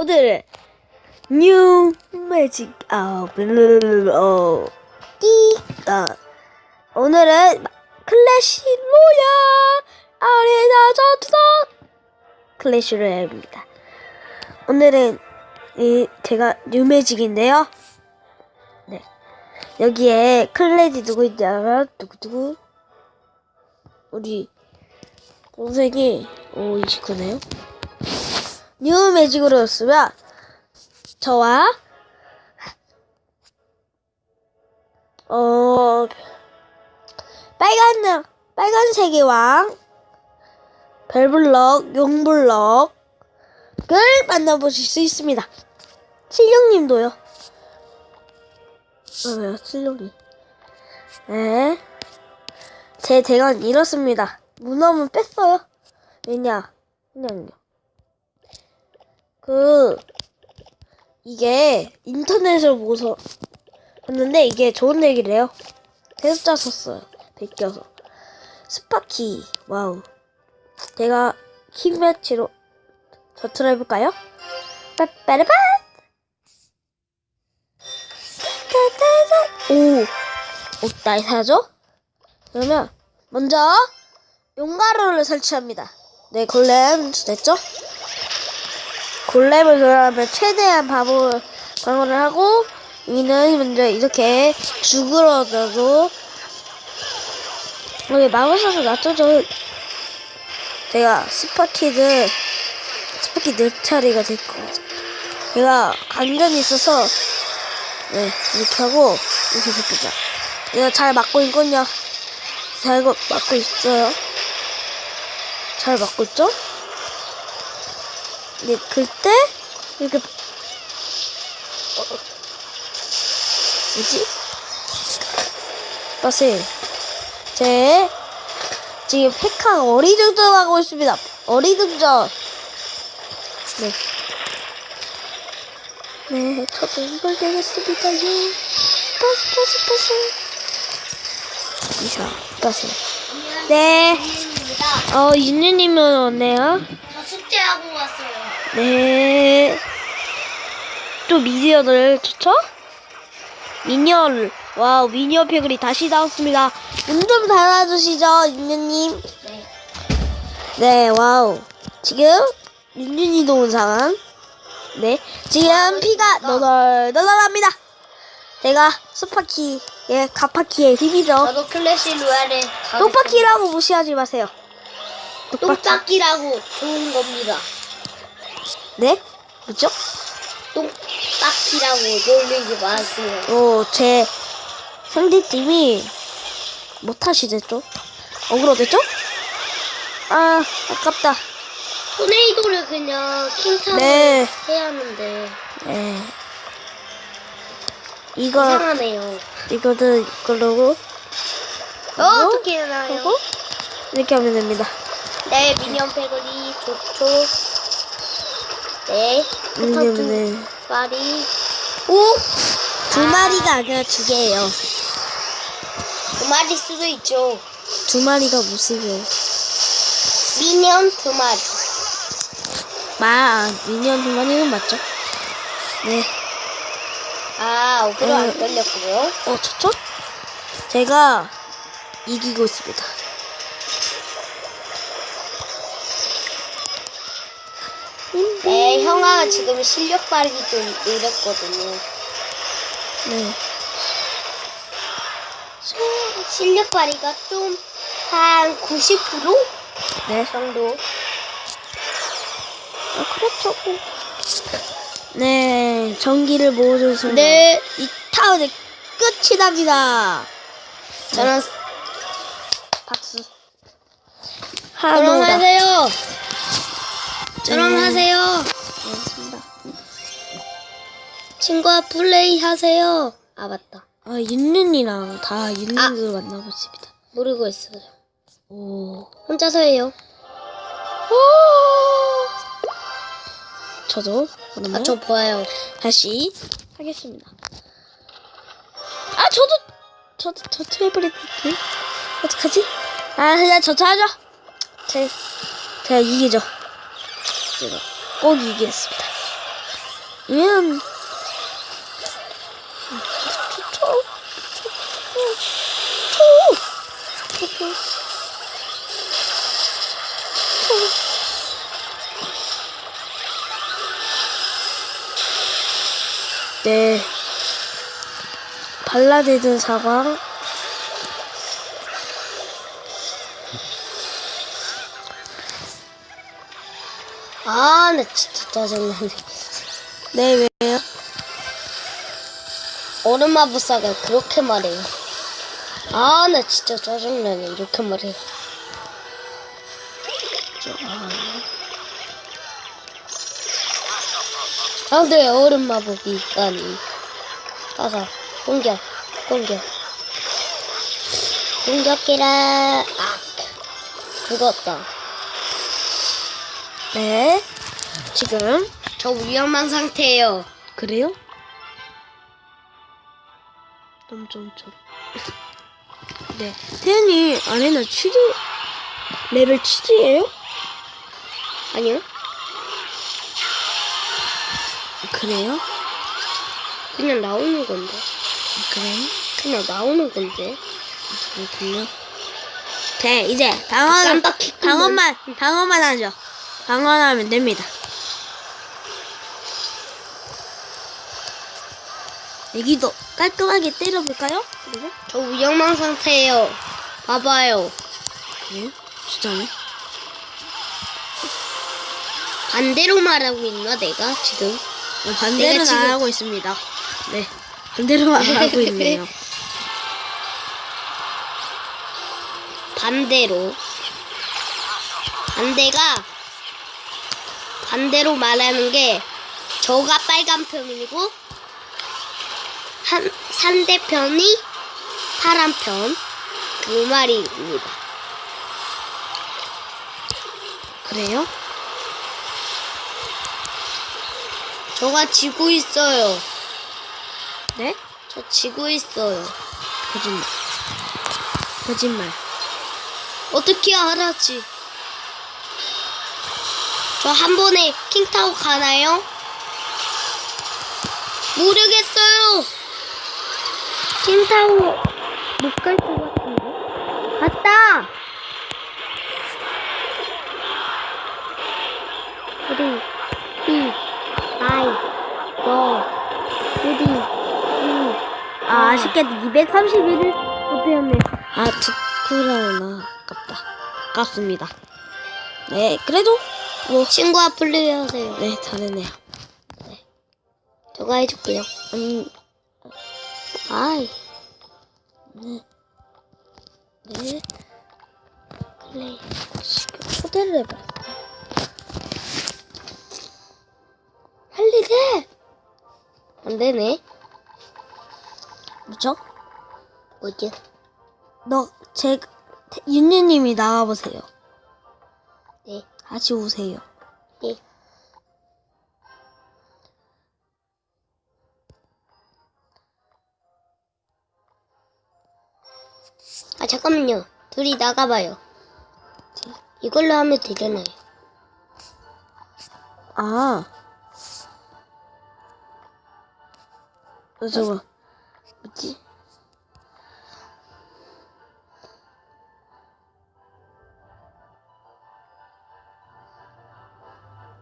오늘은 뉴 매직 아 블루어 띠아 오늘은 클래시 로얄 아레나 전투다 클래시 로얄입니다. 오늘은 이 제가 뉴 매직인데요. 네 여기에 클래지 누구 있지 알아? 누구 누구? 우리 동생이 오 29네요. 뉴 매직으로 쓰면 저와 어 빨간 빨간색의 왕 별블럭 용블럭을 만나보실 수 있습니다. 칠룡님도요. 아, 왜요, 칠룡이? 네. 제 대관 이렇습니다. 문어문 뺐어요. 왜냐? 그냥요. 그 이게 인터넷을 보고서 봤는데 이게 좋은 얘기래요. 대숫자 썼어요. 베껴서 스파키 와우. 제가 킹매치로 전투를 해볼까요? 빠빠라빠 오, 오, 날 사죠? 그러면 먼저 용가루를 설치합니다. 네, 골렘 됐죠? 골렘을 돌아가면 최대한 바보 방어를 하고 위는 먼저 이렇게 죽으러져도 여기 마법사도 놔둬줘. 제가 스파키드 스파키 네 차례가 같아요 얘가 강전이 있어서 네 이렇게 하고 이렇게 됩니다 얘가 잘 맞고 있거든요. 잘 거- 맞고 있어요. 잘 맞고 있죠? 네, 그때 이렇게 어, 어, 뭐지? 빠세 제 지금 페카 어리둥절하고 있습니다. 어리둥절. 네. 네, 저도 이걸 내겠습니다요. 빠스 빠스 빠스. 이사 빠세. 네. 어 윤유님은 왔네요. 저 숙제하고. 네. 또 미니언을 좋죠? 미니언, 와우, 미니언 패글이 다시 나왔습니다. 운좀 달아주시죠, 윤유님. 네. 네, 와우. 지금, 윤윤이도 온 상황. 네. 지금 피가 너덜너덜합니다. 제가 스파키의 가파키의 힘이죠. 저도 클래시 로얄에 똑바퀴라고 무시하지 마세요. 똑바퀴. 똥바퀴라고 좋은 겁니다. 네? 뭐죠? 똥바퀴라고 놀리지 마세요. 어, 제 상대팀이 못하시겠죠? 어그로 됐죠? 아, 아깝다. 토네이도를 그냥 킹타워 네. 해야 하는데 네. 이거, 이상하네요. 이거는 이걸로 어, 어떻게 해나요? 하고, 이렇게 하면 됩니다. 네, 미니언 패거리 좋죠. 네, 포탑 두 왜냐면은, 마리. 오! 두 마리가 아니라 두 개예요. 두 마리 수도 있죠. 두 마리가 무슨요? 미니언 두 마리. 마, 미니언 두 마리는 맞죠? 네. 아, 어그로 어. 안 걸렸고요. 어, 좋죠? 제가 이기고 있습니다. 네, 형아 지금 실력 발휘 좀 느렸거든요. 네. 실력 발휘가 좀 한 90% 네. 정도. 아, 그렇죠. 네, 전기를 순간. 네. 이 타운의 끝이 납니다. 저는 박수. 저랑 하노다. 하세요. 알겠습니다. 친구와 플레이 하세요. 아 맞다. 아, 윤윤이랑 다 윤윤으로 만나고 있습니다. 모르고 있어요. 오. 혼자서 해요. 저도, 아 저 보아요. 다시 하겠습니다. 아, 저도, 저도, 저도 해버렸는데. 어떡하지? 아, 그냥 저도 하죠. 제, 제가 이기죠. 제가 꼭 이기겠습니다. 얘는 네. 발라드는 사광. 아, 나 진짜 짜증나네. 네, 왜요? 얼음마법사가 그렇게 말해요. 아, 나 진짜 짜증나네. 이렇게 말해. 아, 네, 얼음마법이 있다니. 가서, 공격, 공격. 공격해라. 아, 죽었다. 네. 지금. 저 위험한 상태예요. 그래요? 점점점. 네. 태연이 아레나 7위, 레벨 7이에요? 아니요? 그래요? 그냥 나오는 건데. 그래요? 그냥 나오는 건데. 그렇군요. 네, 이제 끄면- 당원만, 당원만 하죠. 당원하면 됩니다. 여기도 깔끔하게 때려볼까요? 그래요? 저 위험한 상태예요. 봐봐요. 그래요? 진짜네? 반대로 말하고 있나 내가 지금? 네, 반대로는 내가 지금- 안 하고 있습니다. 네, 반대로만 하고 있네요. 반대로. 반대가 반대로 말하는 게 저가 빨간 편이고 한 상대편이 파란 편. 그 말입니다. 그래요? 저가 지고 있어요. 네? 저 지고 있어요. 거짓말. 거짓말. 어떻게 알았지? 저 한 번에 킹타워 가나요? 모르겠어요. 킹타워 못 갈 것 같은데. 갔다. 우리 이 아이 너 우리 이 아, 아쉽게도 231을 못해었네. 아, 투크라우나. 아깝다. 아깝습니다. 네, 그래도, 뭐, 친구와 플레이하세요. 네, 잘했네요. 저가 해줄게요. 음, 아이 네. 네. 플레이. 초대를. 빨리 돼. 안 되네. 뭐죠? 뭐지? 너, 제, 윤유님이 나와보세요. 네. 같이 오세요. 네. 아 잠깐만요. 둘이 나가봐요. 이걸로 하면 되잖아요. 아. 어, 저거, 뭐지?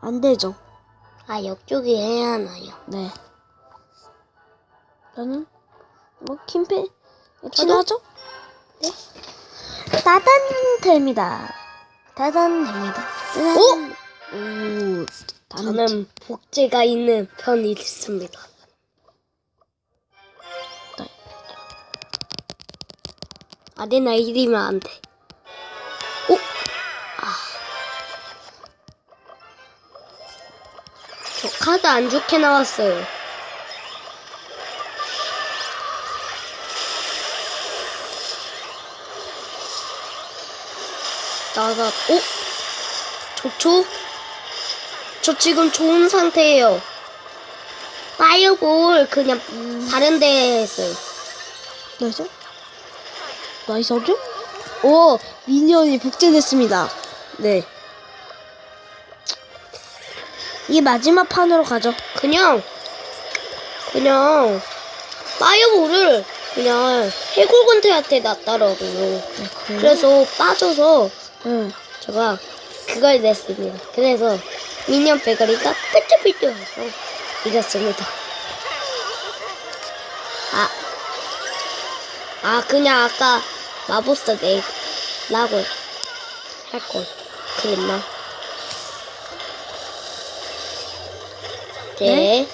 안 되죠. 아 옆쪽에 해야 하나요? 네. 저는, 뭐, 킴페, 저도? 친하죠? 네. 따단 됩니다. 따단 됩니다. 따단. 오! 오, 다른 저는 복제가 있는 편이 됐습니다. 아레나 1이면 안 돼. 카드 안 좋게 나왔어요. 나가, 오? 좋죠? 저 지금 좋은 상태예요. 파이어볼 그냥 다른 데 했어요. 나이스? 나이스죠? 오, 미니언이 복제됐습니다. 네. 이게 마지막 판으로 가죠. 그냥 그냥 파이어볼을 그냥 해골건태한테 놨더라고요. 그래서 빠져서 응. 제가 그걸 냈습니다. 그래서 미니언 배가리가 삐뚤삐뚤해서 이겼습니다. 아, 아 그냥 아까 마법사 내라고 할걸 그랬나? 네.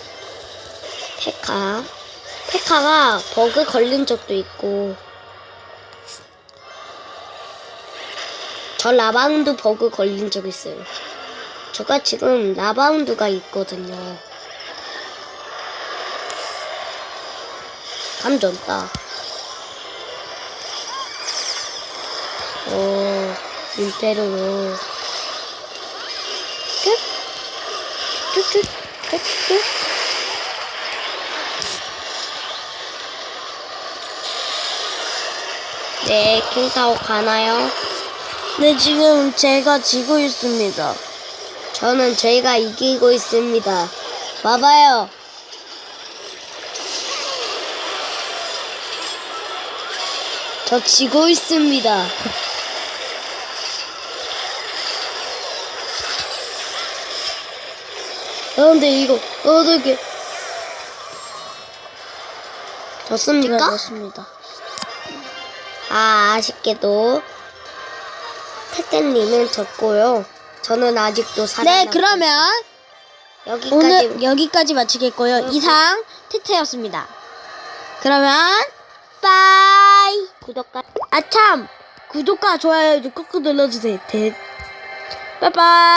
페카. 페카가 버그 걸린 적도 있고 저 라바운드 버그 걸린 적 있어요. 제가 지금 라바운드가 있거든요. 감전 따. 오, 인테르로. 끝? 쭉쭉, 끝, 끝. 네, 킹타워 가나요? 네, 지금 제가 지고 있습니다. 저는 저희가 이기고 있습니다. 봐봐요. 저 지고 있습니다. 아, 근데 이거 어떻게 졌습니까? 그렇습니다. 아, 아쉽게도 태태님은 졌고요. 저는 아직도 살아. 네, 그러면 여기까지 오늘 여기까지 마치겠고요. 이상 태태였습니다. 그러면 빠이. 구독과 아참 구독과 좋아요 좀 꾹꾹 눌러주세요. 대. 빠이빠이.